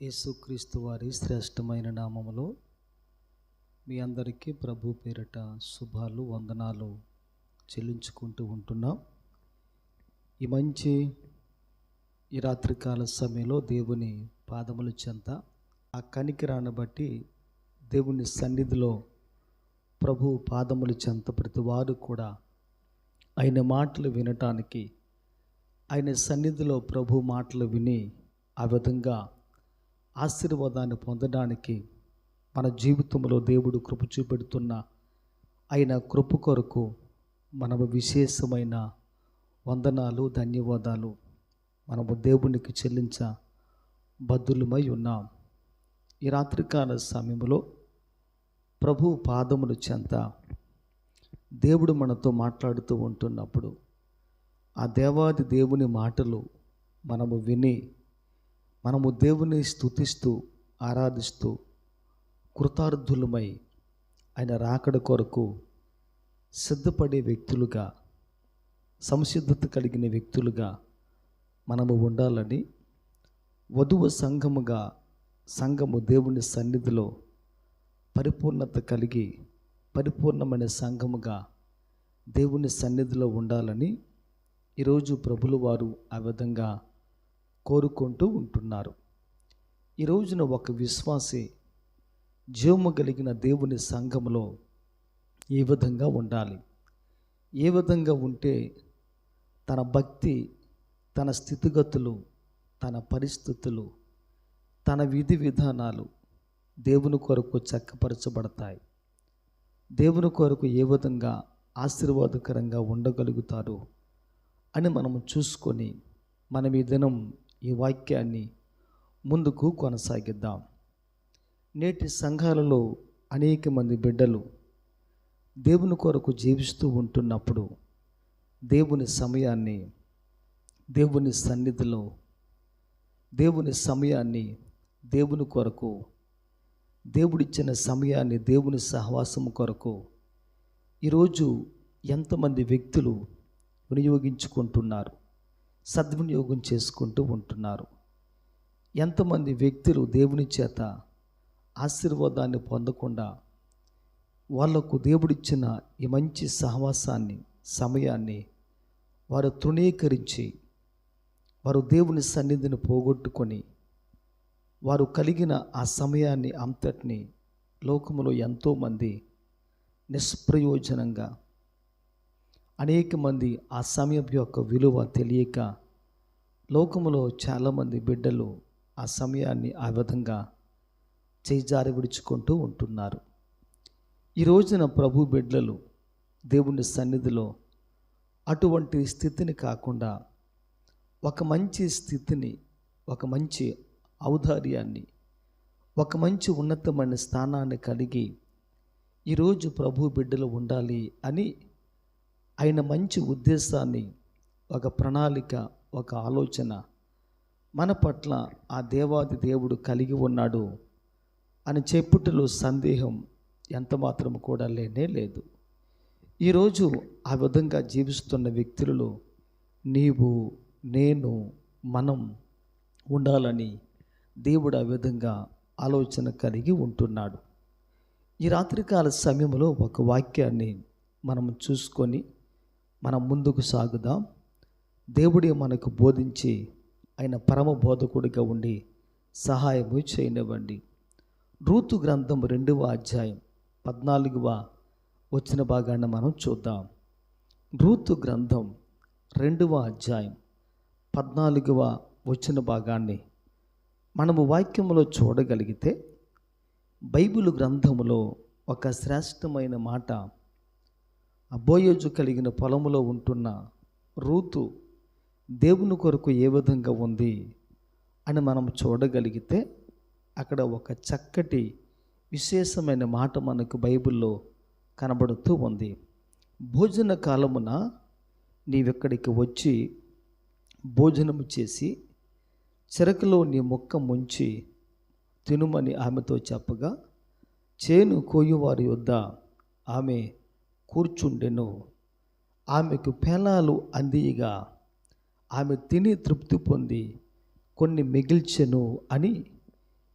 యేసుక్రీస్తు వారి శ్రేష్టమైన నామములో మీ అందరికీ ప్రభు పేరిట శుభాలు వందనాలు చెల్లించుకుంటూ ఉంటున్నాం. ఈ మంచి ఈ రాత్రికాల సమయంలో దేవుని పాదముల చెంత ఆ కనికిరాన్ని బట్టి దేవుని సన్నిధిలో ప్రభు పాదముల చెంత ప్రతి వారు కూడా ఆయన మాటలు వినటానికి ఆయన సన్నిధిలో ప్రభు మాటలు విని ఆ విధంగా ఆశీర్వాదాన్ని పొందడానికి మన జీవితంలో దేవుడు కృప చూపెడుతున్న ఆయన కృప కొరకు మనము విశేషమైన వందనాలు ధన్యవాదాలు. మనము దేవునికి చెల్లించ బద్దులమై ఉన్నాం. ఈ రాత్రికాల సమయంలో ప్రభు పాదములు చెంత దేవుడు మనతో మాట్లాడుతూ ఉంటున్నప్పుడు ఆ దేవాది దేవుని మాటలు మనము విని మనము దేవుని స్తుతిస్తూ ఆరాధిస్తూ కృతార్థులమై ఆయన రాకడ కొరకు సిద్ధపడే వ్యక్తులుగా సంసిద్ధత కలిగిన వ్యక్తులుగా మనము ఉండాలని వధువు సంఘముగా సంఘము దేవుని సన్నిధిలో పరిపూర్ణత కలిగి పరిపూర్ణమైన సంఘముగా దేవుని సన్నిధిలో ఉండాలని ఈరోజు ప్రభులు వారు ఆ విధంగా కోరుకుంటూ ఉంటున్నారు. ఈ రోజున ఒక విశ్వాసి జీవము కలిగిన దేవుని సంఘములో ఏ విధంగా ఉండాలి? ఏ విధంగా ఉంటే తన భక్తి తన స్థితిగతులు తన పరిస్థితులు తన విధి విధానాలు దేవుని కొరకు చక్కపరచబడతాయి. దేవుని కొరకు ఏ విధంగా ఆశీర్వాదకరంగా ఉండగలుగుతారు అని మనము చూసుకొని మనం ఈ దినం ఈ వాక్యాన్ని ముందుకు కొనసాగిద్దాం. నేటి సంఘాలలో అనేక మంది బిడ్డలు దేవుని కొరకు జీవిస్తూ ఉంటున్నప్పుడు దేవుని సమయాన్ని దేవుని సన్నిధిలో దేవుని సమయాన్ని దేవుని కొరకు దేవుడిచ్చిన సమయాన్ని దేవుని సహవాసం కొరకు ఈరోజు ఎంతమంది వ్యక్తులు వినియోగించుకుంటున్నారు? సద్వినియోగం చేసుకుంటూ ఉంటున్నారు. ఎంతమంది వ్యక్తులు దేవుని చేత ఆశీర్వాదాన్ని పొందకుండా వాళ్ళకు దేవుడిచ్చిన ఈ మంచి సహవాసాన్ని సమయాన్ని వారు తృణీకరించి వారు దేవుని సన్నిధిని పోగొట్టుకొని వారు కలిగిన ఆ సమయాన్ని అంతటిని లోకములో ఎంతోమంది నిష్ప్రయోజనంగా అనేక మంది ఆ సమయం యొక్క విలువ తెలియక లోకములో చాలామంది బిడ్డలు ఆ సమయాన్ని ఆ విధంగా చేజారి విడుచుకుంటూ ఉంటున్నారు. ఈ రోజున ప్రభు బిడ్డలు దేవుని సన్నిధిలో అటువంటి స్థితిని కాకుండా ఒక మంచి స్థితిని ఒక మంచి ఔదార్యాన్ని ఒక మంచి ఉన్నతమైన స్థానాన్ని కలిగి ఈరోజు ప్రభు బిడ్డలు ఉండాలి అని ఆయన మంచి ఉద్దేశాన్ని ఒక ప్రణాళిక ఒక ఆలోచన మన పట్ల ఆ దేవాది దేవుడు కలిగి ఉన్నాడు అని చెప్పుటలో సందేహం ఎంత మాత్రం కూడా లేనే లేదు. ఈరోజు ఆ విధంగా జీవిస్తున్న వ్యక్తులలో నీవు నేను మనం ఉండాలని దేవుడు ఆ విధంగా ఆలోచన కలిగి ఉంటున్నాడు. ఈ రాత్రికాల సమయంలో ఒక వాక్యాన్ని మనం చూసుకొని మనం ముందుకు సాగుదాం. దేవుడి మనకు బోధించి ఆయన పరమ బోధకుడిగా ఉండి సహాయము చేయనివ్వండి. రూతు గ్రంథం రెండవ అధ్యాయం పద్నాలుగవ వచ్చిన భాగాన్ని మనం చూద్దాం. రూతు గ్రంథం రెండవ అధ్యాయం పద్నాలుగవ వచ్చిన భాగాన్ని మనము వాక్యంలో చూడగలిగితే బైబిల్ గ్రంథములో ఒక శ్రేష్టమైన మాట అబోయోజు కలిగిన పొలములో ఉంటున్న రూతు దేవుని కొరకు ఏ విధంగా ఉంది అని మనం చూడగలిగితే అక్కడ ఒక చక్కటి విశేషమైన మాట మనకు బైబిల్లో కనబడుతూ ఉంది. భోజన కాలమున నీవిక్కడికి వచ్చి భోజనము చేసి చెరకులో నీ మొక్క ముంచి తినుమని ఆమెతో చెప్పగా చేను కోయువారి యొద్ద ఆమె కూర్చుండెను. ఆమెకు పేలాలు అందియగా ఆమె తిని తృప్తి పొంది కొన్ని మిగిల్చెను అని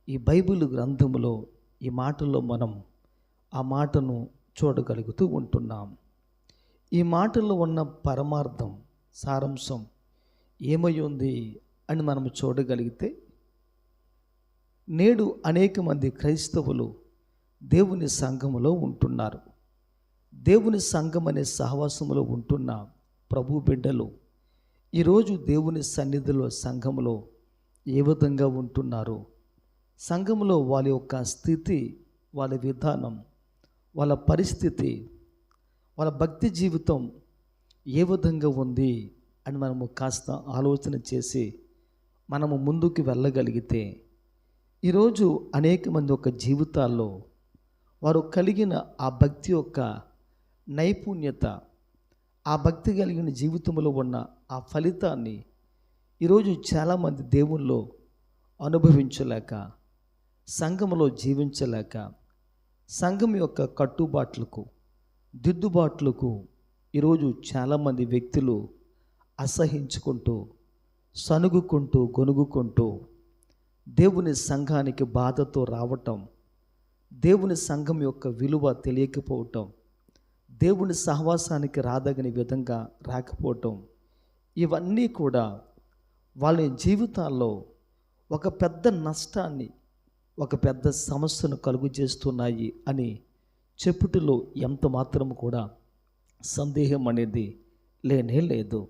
ఈ బైబిల్ గ్రంథంలో ఈ మాటల్లో మనం ఆ మాటను చూడగలుగుతూ ఉంటున్నాం. ఈ మాటల్లో ఉన్న పరమార్థం సారాంశం ఏమై ఉంది అని మనం చూడగలిగితే నేడు అనేక మంది క్రైస్తవులు దేవుని సంఘములో ఉంటున్నారు. దేవుని సంఘం అనే సహవాసంలో ఉంటున్న ప్రభు బిడ్డలు ఈరోజు దేవుని సన్నిధిలో సంఘములో ఏ విధంగా ఉంటున్నారు? సంఘములో వాళ్ళ యొక్క స్థితి వాళ్ళ విధానం వాళ్ళ పరిస్థితి వాళ్ళ భక్తి జీవితం ఏ విధంగా ఉంది అని మనము కాస్త ఆలోచన చేసి మనము ముందుకు వెళ్ళగలిగితే ఈరోజు అనేక మంది యొక్క జీవితాల్లో వారు కలిగిన ఆ భక్తి యొక్క నైపుణ్యత ఆ భక్తి కలిగిన జీవితంలో ఉన్న ఆ ఫలితాన్ని ఈరోజు చాలామంది దేవుల్లో అనుభవించలేక సంఘంలో జీవించలేక సంఘం యొక్క కట్టుబాట్లకు దిద్దుబాట్లకు ఈరోజు చాలామంది వ్యక్తులు అసహించుకుంటూ సనుగుకుంటూ గొనుగుకుంటూ దేవుని సంఘానికి బాధతో రావటం దేవుని సంఘం యొక్క విలువ తెలియకపోవటం దేవుని సహవాసానికి రాదగిన విధంగా రాకపోవటం ఇవన్నీ కూడా వాళ్ళ జీవితాల్లో ఒక పెద్ద నష్టాన్ని ఒక పెద్ద సమస్యను కలుగు చేస్తున్నాయి అని చెప్పుటలో ఎంత మాత్రం కూడా సందేహం అనేది లేనే లేదు.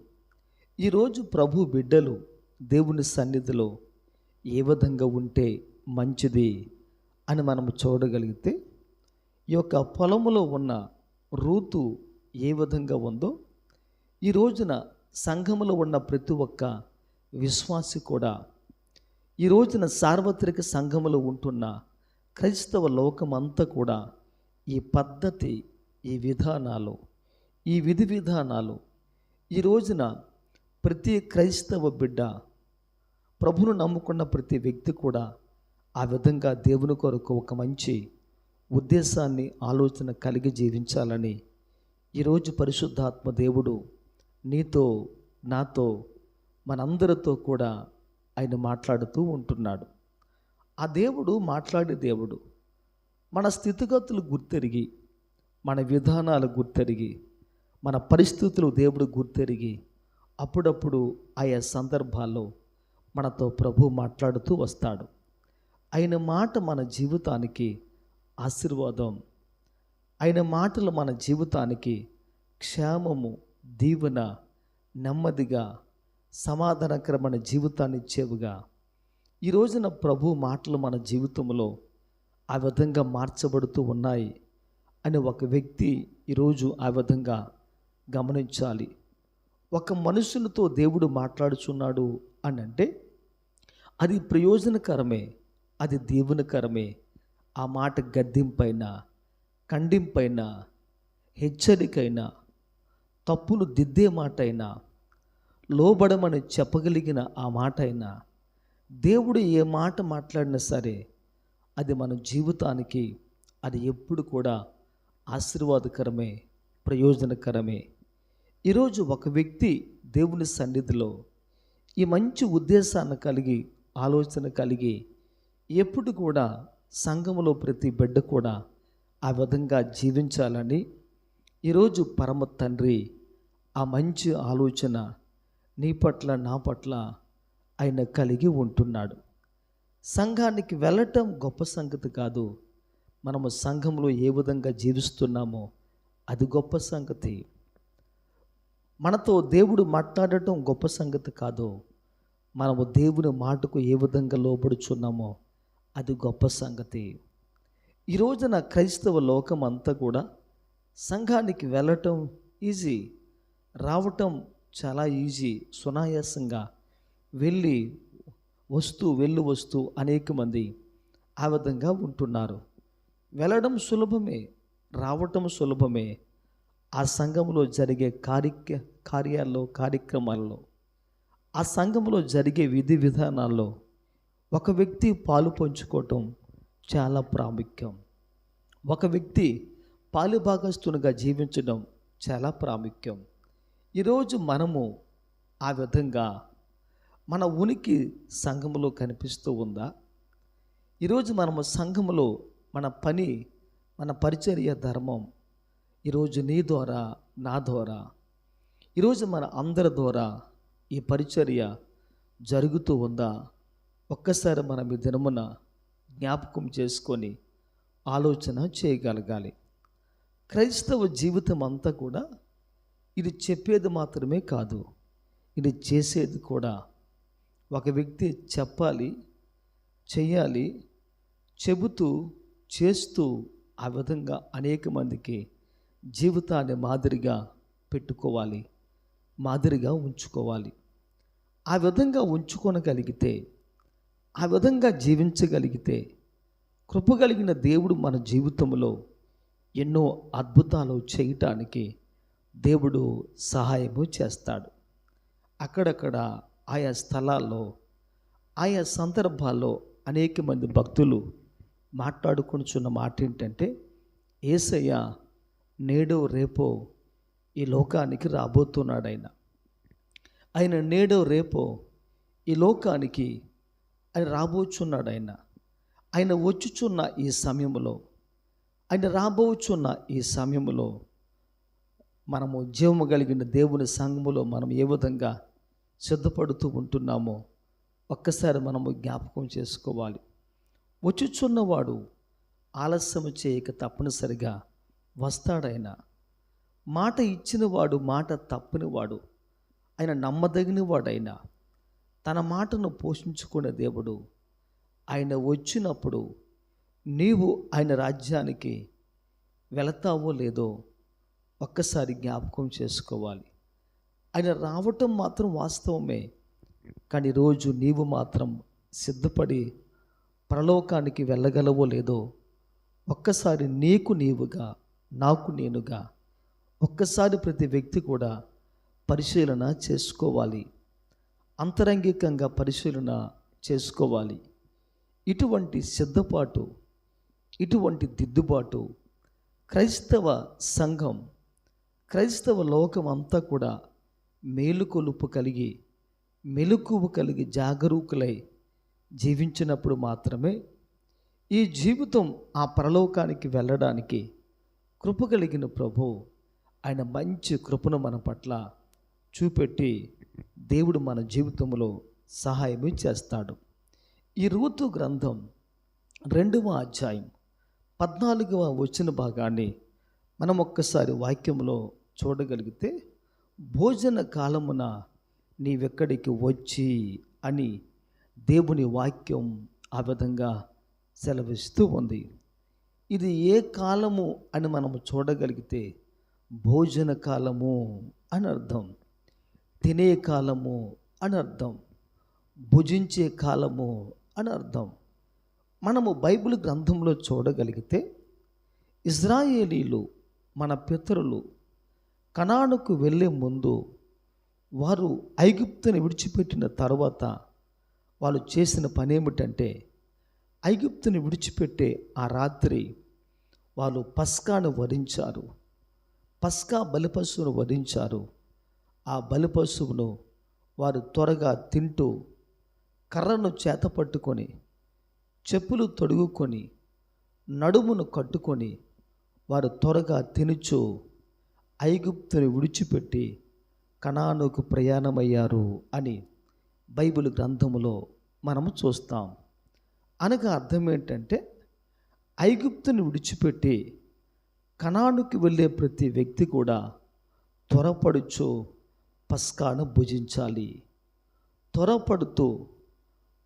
ఈరోజు ప్రభు బిడ్డలు దేవుని సన్నిధిలో ఏ విధంగా ఉంటే మంచిది అని మనం చూడగలిగితే ఈ యొక్క పొలములో ఉన్న రూతు ఏ విధంగా ఉందో ఈ రోజున సంఘములో ఉన్న ప్రతి ఒక్క విశ్వాసి కూడా ఈ రోజున సార్వత్రిక సంఘములో ఉంటున్న క్రైస్తవ లోకమంతా కూడా ఈ పద్ధతి ఈ విధానాలు ఈ విధి విధానాలు ఈ రోజున ప్రతి క్రైస్తవ బిడ్డ ప్రభును నమ్ముకున్న ప్రతి వ్యక్తి కూడా ఆ విధంగా దేవుని కొరకు ఒక మంచి ఉద్దేశాన్ని ఆలోచన కలిగి జీవించాలని ఈరోజు పరిశుద్ధాత్మ దేవుడు నీతో నాతో మనందరితో కూడా ఆయన మాట్లాడుతూ ఉంటున్నాడు. ఆ దేవుడు మాట్లాడే దేవుడు మన స్థితిగతులు గుర్తెరిగి మన విధానాలు గుర్తెరిగి మన పరిస్థితులు దేవుడు గుర్తెరిగి అప్పుడప్పుడు ఆయా సందర్భాల్లో మనతో ప్రభు మాట్లాడుతూ వస్తాడు. ఆయన మాట మన జీవితానికి ఆశీర్వాదం. ఆయన మాటలు మన జీవితానికి క్షేమము దీవెన నెమ్మదిగా సమాధానకరమైన జీవితాన్ని ఇచ్చేవిగా. ఈ రోజున ప్రభు మాటలు మన జీవితంలో ఆ విధంగా మార్చబడుతూ ఉన్నాయి అని ఒక వ్యక్తి ఈరోజు ఆ విధంగా గమనించాలి. ఒక మనుషులతో దేవుడు మాట్లాడుచున్నాడు అని అంటే అది ప్రయోజనకరమే అది దీవెనకరమే ఆ మాట గద్దింపైనా ఖండింపైన హెచ్చరికైనా తప్పును దిద్దే మాట అయినా లోబడమని చెప్పగలిగిన ఆ మాట అయినా దేవుడు ఏ మాట మాట్లాడినా సరే అది మన జీవితానికి అది ఎప్పుడు కూడా ఆశీర్వాదకరమే ప్రయోజనకరమే. ఈరోజు ఒక వ్యక్తి దేవుని సన్నిధిలో ఈ మంచి ఉద్దేశాన్ని కలిగి ఆలోచన కలిగి ఎప్పుడు కూడా సంఘములో ప్రతి బిడ్డ కూడా ఆ విధంగా జీవించాలని ఈరోజు పరమ తండ్రి ఆ మంచి ఆలోచన నీ పట్ల నా పట్ల ఆయన కలిగి ఉంటున్నాడు. సంఘానికి వెళ్ళటం గొప్ప సంగతి కాదు. మనము సంఘంలో ఏ విధంగా జీవిస్తున్నామో అది గొప్ప సంగతి. మనతో దేవుడు మాట్లాడటం గొప్ప సంగతి కాదు. మనము దేవుని మాటకు ఏ విధంగా లోబడుచున్నామో అది గొప్ప సంగతి. ఈ రోజున క్రైస్తవ లోకం అంతా కూడా సంఘానికి వెళ్ళటం ఈజీ రావటం చాలా ఈజీ సునాయాసంగా వెళ్ళి వస్తూ వెళ్ళి వస్తూ అనేక మంది ఆ విధంగా ఉంటున్నారు. వెళ్ళడం సులభమే రావటం సులభమే. ఆ సంఘంలో జరిగే కార్య కార్యాల్లో కార్యక్రమాల్లో ఆ సంఘంలో జరిగే విధి విధానాల్లో ఒక వ్యక్తి పాలు పంచుకోవటం చాలా ప్రాముఖ్యం. ఒక వ్యక్తి పాలు భాగస్తునిగా జీవించడం చాలా ప్రాముఖ్యం. ఈరోజు మనము ఆ విధంగా మన ఉనికి సంఘములో కనిపిస్తూ ఉందా? ఈరోజు మనము సంఘములో మన పని మన పరిచర్య ధర్మం ఈరోజు నీ ద్వారా నా ద్వారా ఈరోజు మన అందరి ద్వారా ఈ పరిచర్య జరుగుతూ ఉందా? ఒక్కసారి మనం ఈ దినమున జ్ఞాపకం చేసుకొని ఆలోచన చేయగలగాలి. క్రైస్తవ జీవితం అంతా కూడా ఇది చెప్పేది మాత్రమే కాదు. ఇది చేసేది కూడా ఒక వ్యక్తి చెప్పాలి చేయాలి చెబుతూ చేస్తూ ఆ విధంగా అనేక మందికి జీవితాన్ని మాదిరిగా పెట్టుకోవాలి మాదిరిగా ఉంచుకోవాలి. ఆ విధంగా ఉంచుకొనగలిగితే ఆ విధంగా జీవించగలిగితే కృప కలిగిన దేవుడు మన జీవితంలో ఎన్నో అద్భుతాలు చేయటానికి దేవుడు సహాయము చేస్తాడు. అక్కడక్కడ ఆయా స్థలాల్లో ఆయా సందర్భాల్లో అనేక మంది భక్తులు మాట్లాడుకుంటున్న మాట ఏంటంటే ఏసయ్య నేడో రేపో ఈ లోకానికి రాబోతున్నాడు ఆయన ఆయన నేడో రేపో ఈ లోకానికి ఆయన రాబోచున్నాడు ఆయన. ఆయన వచ్చుచున్న ఈ సమయంలో ఆయన రాబోచున్న ఈ సమయంలో మనము జీవము కలిగిన దేవుని సంఘములో మనం ఏ విధంగా సిద్ధపడుతూ ఉంటున్నామో ఒక్కసారి మనము జ్ఞాపకం చేసుకోవాలి. వచ్చుచున్నవాడు ఆలస్యం చేయక తప్పనిసరిగా వస్తాడైనా. మాట ఇచ్చినవాడు మాట తప్పనివాడు ఆయన నమ్మదగినవాడైనా. తన మాటను పోషించుకునే దేవుడు. ఆయన వచ్చినప్పుడు నీవు ఆయన రాజ్యానికి వెళతావో లేదో ఒక్కసారి జ్ఞాపకం చేసుకోవాలి. ఆయన రావటం మాత్రం వాస్తవమే కానీ రోజు నీవు మాత్రం సిద్ధపడి పరలోకానికి వెళ్ళగలవో లేదో ఒక్కసారి నీకు నీవుగా నాకు నేనుగా ఒక్కసారి ప్రతి వ్యక్తి కూడా పరిశీలన చేసుకోవాలి. అంతరంగికంగా పరిశీలన చేసుకోవాలి. ఇటువంటి సిద్ధపాటు ఇటువంటి దిద్దుబాటు క్రైస్తవ సంఘం క్రైస్తవ లోకం అంతా కూడా మేలుకొలుపు కలిగి మెలకువ కలిగి జాగరూకులై జీవించినప్పుడు మాత్రమే ఈ జీవితం ఆ పరలోకానికి వెళ్ళడానికి కృప కలిగిన ప్రభు. ఆయన మంచి కృపను మన పట్ల చూపెట్టి దేవుడు మన జీవితంలో సహాయం చేస్తాడు. ఈ రుతు గ్రంథం రెండవ అధ్యాయం పద్నాలుగవ వచ్చిన భాగాన్ని మనం ఒక్కసారి వాక్యంలో చూడగలిగితే భోజన కాలమున నీవెక్కడికి వచ్చి అని దేవుని వాక్యం ఆ విధంగా సెలవిస్తూ ఉంది. ఇది ఏ కాలము అని మనము చూడగలిగితే భోజన కాలము అని అర్థం. తినే కాలము అని అర్థం. భుజించే కాలము అని అర్థం. మనము బైబిల్ గ్రంథంలో చూడగలిగితే ఇజ్రాయేలీలు మన పితరులు కణానుకు వెళ్ళే ముందు వారు ఐగుప్తుని విడిచిపెట్టిన తర్వాత వాళ్ళు చేసిన పని ఏమిటంటే ఐగుప్తుని విడిచిపెట్టే ఆ రాత్రి వాళ్ళు పస్కాను వరించారు పస్కా బలిపశువును వరించారు ఆ బలిపశువును వారు త్వరగా తింటూ కర్రను చేత పట్టుకొని చెప్పులు తొడుగుకొని నడుమును కట్టుకొని వారు త్వరగా తినుచు ఐగుప్తుని విడిచిపెట్టి కణానుకు ప్రయాణమయ్యారు అని బైబిల్ గ్రంథములో మనము చూస్తాం. అనగా అర్థం ఏంటంటే ఐగుప్తుని విడిచిపెట్టి కణానుకి వెళ్ళే ప్రతి వ్యక్తి కూడా త్వరపడుచు పస్కాను భుజించాలి. త్వరపడుతూ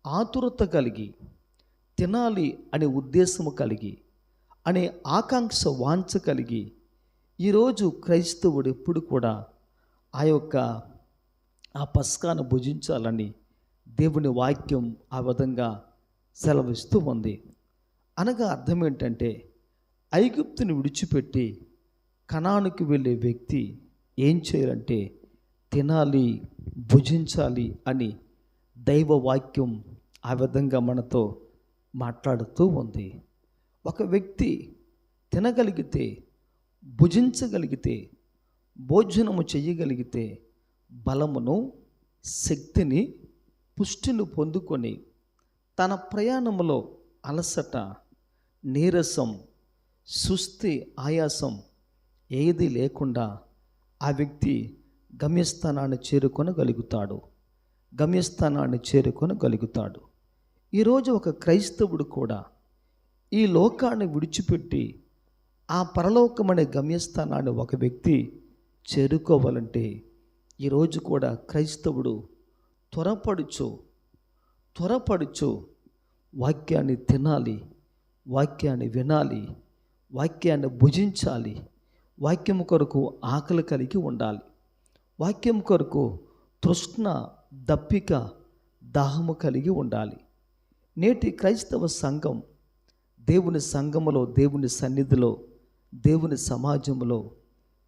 ఆతురత కలిగి తినాలి అనే ఉద్దేశము కలిగి అనే ఆకాంక్ష వాంఛ కలిగి ఈరోజు క్రైస్తవుడు ఎప్పుడు కూడా ఆ యొక్క ఆ పస్కాను భుజించాలని దేవుని వాక్యం ఆ విధంగా సెలవిస్తూ ఉంది. అనగా అర్థం ఏంటంటే ఐగుప్తుని విడిచిపెట్టి కణానికి వెళ్ళే వ్యక్తి ఏం చేయాలంటే తినాలి భుజించాలి అని దైవ వాక్యం ఆ విధంగా మనతో మాట్లాడుతూ ఉంది. ఒక వ్యక్తి తినగలిగితే భుజించగలిగితే భోజనము చెయ్యగలిగితే బలమును శక్తిని పుష్టిని పొందుకొని తన ప్రయాణంలో అలసట నీరసం సుస్థి ఆయాసం ఏది లేకుండా ఆ వ్యక్తి గమ్యస్థానాన్ని చేరుకొనగలుగుతాడు. గమ్యస్థానాన్ని చేరుకొనగలుగుతాడు. ఈరోజు ఒక క్రైస్తవుడు కూడా ఈ లోకాన్ని విడిచిపెట్టి ఆ పరలోకమనే గమ్యస్థానాన్ని ఒక వ్యక్తి చేరుకోవాలంటే ఈరోజు కూడా క్రైస్తవుడు త్వరపడుచు త్వరపడుచు వాక్యాన్ని తినాలి వాక్యాన్ని వినాలి వాక్యాన్ని భుజించాలి వాక్యం కొరకు ఆకలి కలిగి ఉండాలి. వాక్యం కొరకు తృష్ణ దప్పిక దాహము కలిగి ఉండాలి. నేటి క్రైస్తవ సంఘం దేవుని సంఘములో దేవుని సన్నిధిలో దేవుని సమాజంలో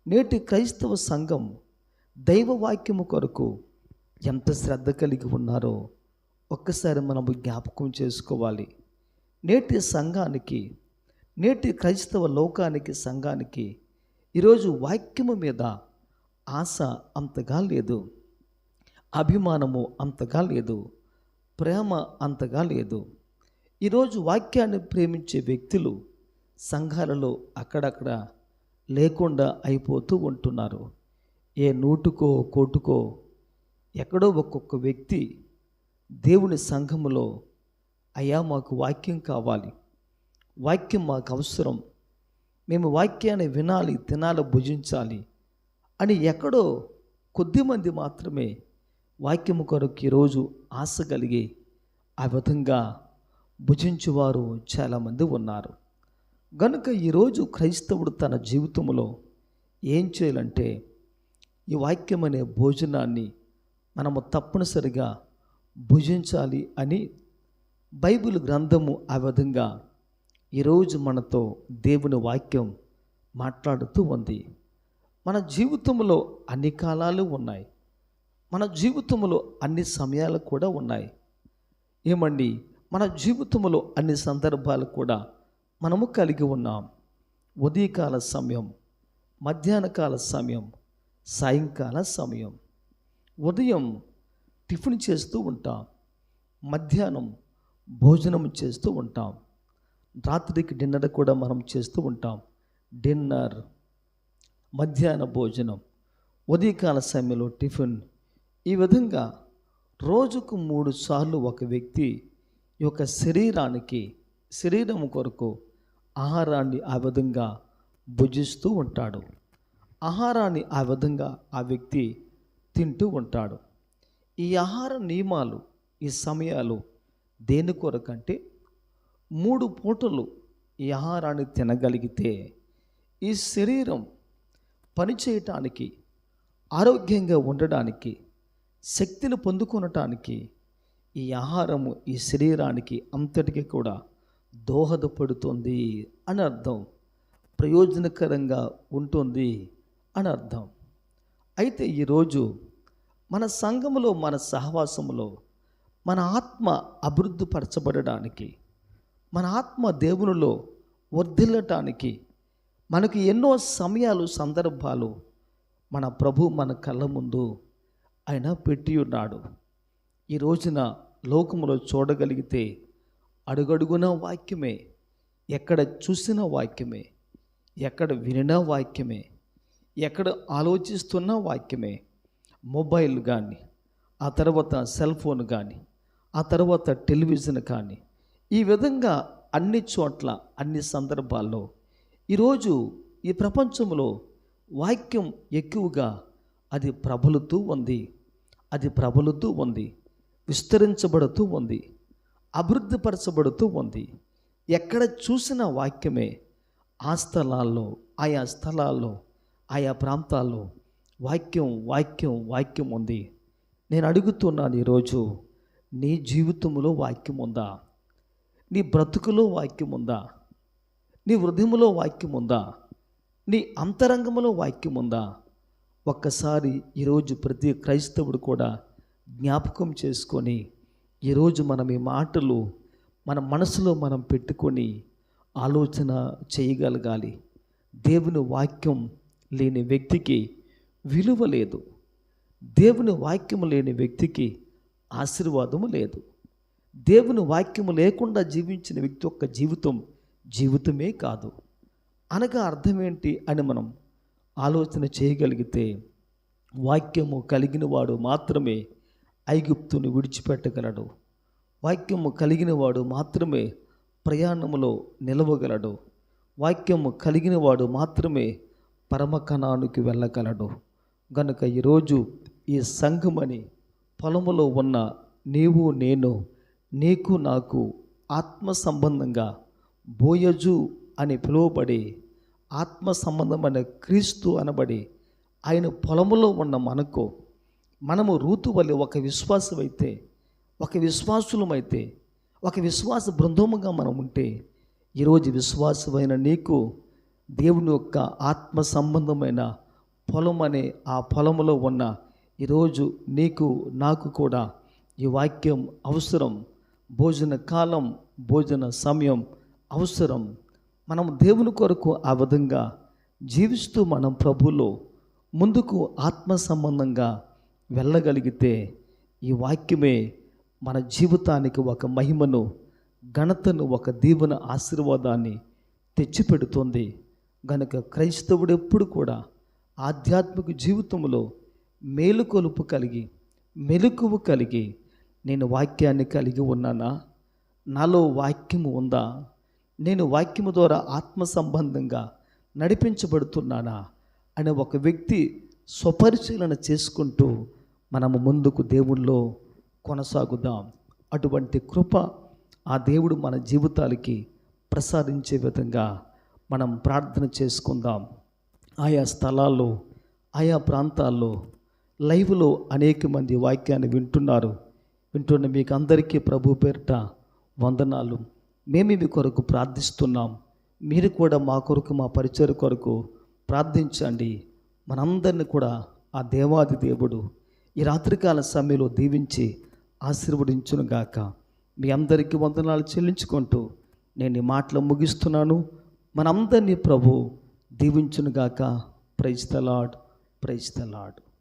నేటి క్రైస్తవ సంఘం దైవవాక్యము కొరకు ఎంత శ్రద్ధ కలిగి ఉన్నారో ఒక్కసారి మనము జ్ఞాపకం చేసుకోవాలి. నేటి సంఘానికి నేటి క్రైస్తవ లోకానికి సంఘానికి ఈరోజు వాక్యము మీద ఆశ అంతగా లేదు. అభిమానము అంతగా లేదు. ప్రేమ అంతగా లేదు. ఈరోజు వాక్యాన్ని ప్రేమించే వ్యక్తులు సంఘాలలో అక్కడక్కడ లేకుండా అయిపోతూ ఉంటున్నారు. ఏ నూటుకో కోటుకో ఎక్కడో ఒక్కొక్క వ్యక్తి దేవుని సంఘములో అయ్యా మాకు వాక్యం కావాలి. వాక్యం మాకు అవసరం. మేము వాక్యాన్ని వినాలి తినాలి భుజించాలి. అని ఎక్కడో కొద్దిమంది మాత్రమే వాక్యము కొరకు ఈరోజు ఆశ కలిగి ఆ విధంగా భుజించువారు చాలామంది ఉన్నారు. గనుక ఈరోజు క్రైస్తవుడు తన జీవితంలో ఏం చేయాలంటే ఈ వాక్యం అనే భోజనాన్ని మనము తప్పనిసరిగా భుజించాలి అని బైబిల్ గ్రంథము ఆ విధంగా ఈరోజు మనతో దేవుని వాక్యం మాట్లాడుతూ ఉంది. మన జీవితంలో అన్ని కాలాలు ఉన్నాయి. మన జీవితంలో అన్ని సమయాలు కూడా ఉన్నాయి. ఏమండి? మన జీవితంలో అన్ని సందర్భాలు కూడా మనము కలిగి ఉన్నాం. ఉదయకాల సమయం మధ్యాహ్న కాల సమయం సాయంకాల సమయం. ఉదయం టిఫిన్ చేస్తూ ఉంటాం. మధ్యాహ్నం భోజనం చేస్తూ ఉంటాం. రాత్రికి డిన్నర్ కూడా మనం చేస్తూ ఉంటాం. డిన్నర్ మధ్యాహ్న భోజనం ఉదయకాల సమయంలో టిఫిన్. ఈ విధంగా రోజుకు మూడు సార్లు ఒక వ్యక్తి ఈ యొక్క శరీరానికి శరీరం కొరకు ఆహారాన్ని ఆ విధంగా భుజిస్తూ ఉంటాడు. ఆహారాన్ని ఆ విధంగా ఆ వ్యక్తి తింటూ ఉంటాడు. ఈ ఆహార నియమాలు ఈ సమయాలు దేని కొరకంటే మూడు పూటలు ఈ ఆహారాన్ని తినగలిగితే ఈ శరీరం పనిచేయటానికి ఆరోగ్యంగా ఉండడానికి శక్తిని పొందుకొనటానికి ఈ ఆహారము ఈ శరీరానికి అంతటికి కూడా దోహదపడుతుంది అని అర్థం. ప్రయోజనకరంగా ఉంటుంది అని అర్థం. అయితే ఈరోజు మన సంఘములో మన సహవాసములో మన ఆత్మ అభివృద్ధి పరచబడడానికి మన ఆత్మ దేవునిలో వర్ధిల్లటానికి మనకు ఎన్నో సమయాలు సందర్భాలు మన ప్రభు మన కళ్ళ ముందు ఆయన పెట్టి ఉన్నాడు. ఈ రోజున లోకములో చూడగలిగితే అడుగడుగున వాక్యమే ఎక్కడ చూసిన వాక్యమే ఎక్కడ వినిన వాక్యమే ఎక్కడ ఆలోచిస్తున్న వాక్యమే మొబైల్ కానీ ఆ తర్వాత సెల్ ఫోన్ కానీ ఆ తర్వాత టెలివిజన్ కానీ ఈ విధంగా అన్ని చోట్ల అన్ని సందర్భాల్లో ఈరోజు ఈ ప్రపంచంలో వాక్యం ఎక్కువగా అది ప్రబలుతూ ఉంది. అది ప్రబలుతూ ఉంది. విస్తరించబడుతూ ఉంది. అభివృద్ధిపరచబడుతూ ఉంది. ఎక్కడ చూసిన వాక్యమే ఆ స్థలాల్లో ఆయా స్థలాల్లో ఆయా ప్రాంతాల్లో వాక్యం వాక్యం వాక్యం ఉంది. నేను అడుగుతున్నాను ఈరోజు నీ జీవితంలో వాక్యం ఉందా? నీ బ్రతుకులో వాక్యం ఉందా? నీ హృదయములో వాక్యం ఉందా నీ అంతరంగంలో వాక్యం ఉందా ఒక్కసారి ఈరోజు ప్రతి క్రైస్తవుడు కూడా జ్ఞాపకం చేసుకొని ఈరోజు మనం ఈ మాటలు మన మనసులో మనం పెట్టుకొని ఆలోచన చేయగలగాలి. దేవుని వాక్యం లేని వ్యక్తికి విలువ లేదు. దేవుని వాక్యం లేని వ్యక్తికి ఆశీర్వాదము లేదు. దేవుని వాక్యము లేకుండా జీవించిన వ్యక్తి యొక్క జీవితం జీవితమే కాదు. అనగా అర్థం ఏంటి అని మనం ఆలోచన చేయగలిగితే వాక్యము కలిగిన వాడు మాత్రమే ఐగుప్తుని విడిచిపెట్టగలడు. వాక్యము కలిగిన వాడు మాత్రమే ప్రయాణములో నిలవగలడు. వాక్యము కలిగిన వాడు మాత్రమే పరమకణానికి వెళ్ళగలడు. గనుక ఈరోజు ఈ సంఘమని పొలములో ఉన్న నీవు నేను నీకు నాకు ఆత్మ సంబంధంగా బోయజు అని పిలువబడి ఆత్మ సంబంధమైన క్రీస్తు అనబడి ఆయన పొలములో ఉన్న మనకు మనము రూతు వల్ల ఒక విశ్వాసమైతే ఒక విశ్వాసులమైతే ఒక విశ్వాస బృందముగా మనం ఉంటే ఈరోజు విశ్వాసమైన నీకు దేవుని యొక్క ఆత్మ సంబంధమైన పొలం అనే ఆ పొలములో ఉన్న ఈరోజు నీకు నాకు కూడా ఈ వాక్యం అవసరం. భోజన కాలం భోజన సమయం అవసరం. మనం దేవుని కొరకు ఆ విధంగా జీవిస్తూ మనం ప్రభులో ముందుకు ఆత్మ సంబంధంగా వెళ్ళగలిగితే ఈ వాక్యమే మన జీవితానికి ఒక మహిమను ఘనతను ఒక దీవెన ఆశీర్వాదాన్ని తెచ్చిపెడుతుంది. గనుక క్రైస్తవుడు ఎప్పుడు కూడా ఆధ్యాత్మిక జీవితంలో మేలుకొలుపు కలిగి మెలకువ కలిగి నేను వాక్యాన్ని కలిగి ఉన్నానా? నాలో వాక్యము ఉందా? నేను వాక్యము ద్వారా ఆత్మ సంబంధంగా నడిపించబడుతున్నానా అనే ఒక వ్యక్తి స్వపరిశీలన చేసుకుంటూ మనము ముందుకు దేవుల్లో కొనసాగుదాం. అటువంటి కృప ఆ దేవుడు మన జీవితాలకి ప్రసాదించే విధంగా మనం ప్రార్థన చేసుకుందాం. ఆయా స్థలాల్లో ఆయా ప్రాంతాల్లో లైవ్లో అనేక మంది వాక్యాన్ని వింటున్నారు. వింటున్న మీకు అందరికీ ప్రభు పేరిట వందనాలు. మేము మీ కొరకు ప్రార్థిస్తున్నాం. మీరు కూడా మా కొరకు మా పరిచయ కొరకు ప్రార్థించండి. మనందరిని కూడా ఆ దేవాది దేవుడు ఈ రాత్రికాల సమయంలో దీవించి ఆశీర్వదించునుగాక. మీ అందరికీ వందనాలు చెల్లించుకుంటూ నేను ఈ మాటలు ముగిస్తున్నాను. మనందరినీ ప్రభు దీవించునుగాక. Praise the lord praise the lord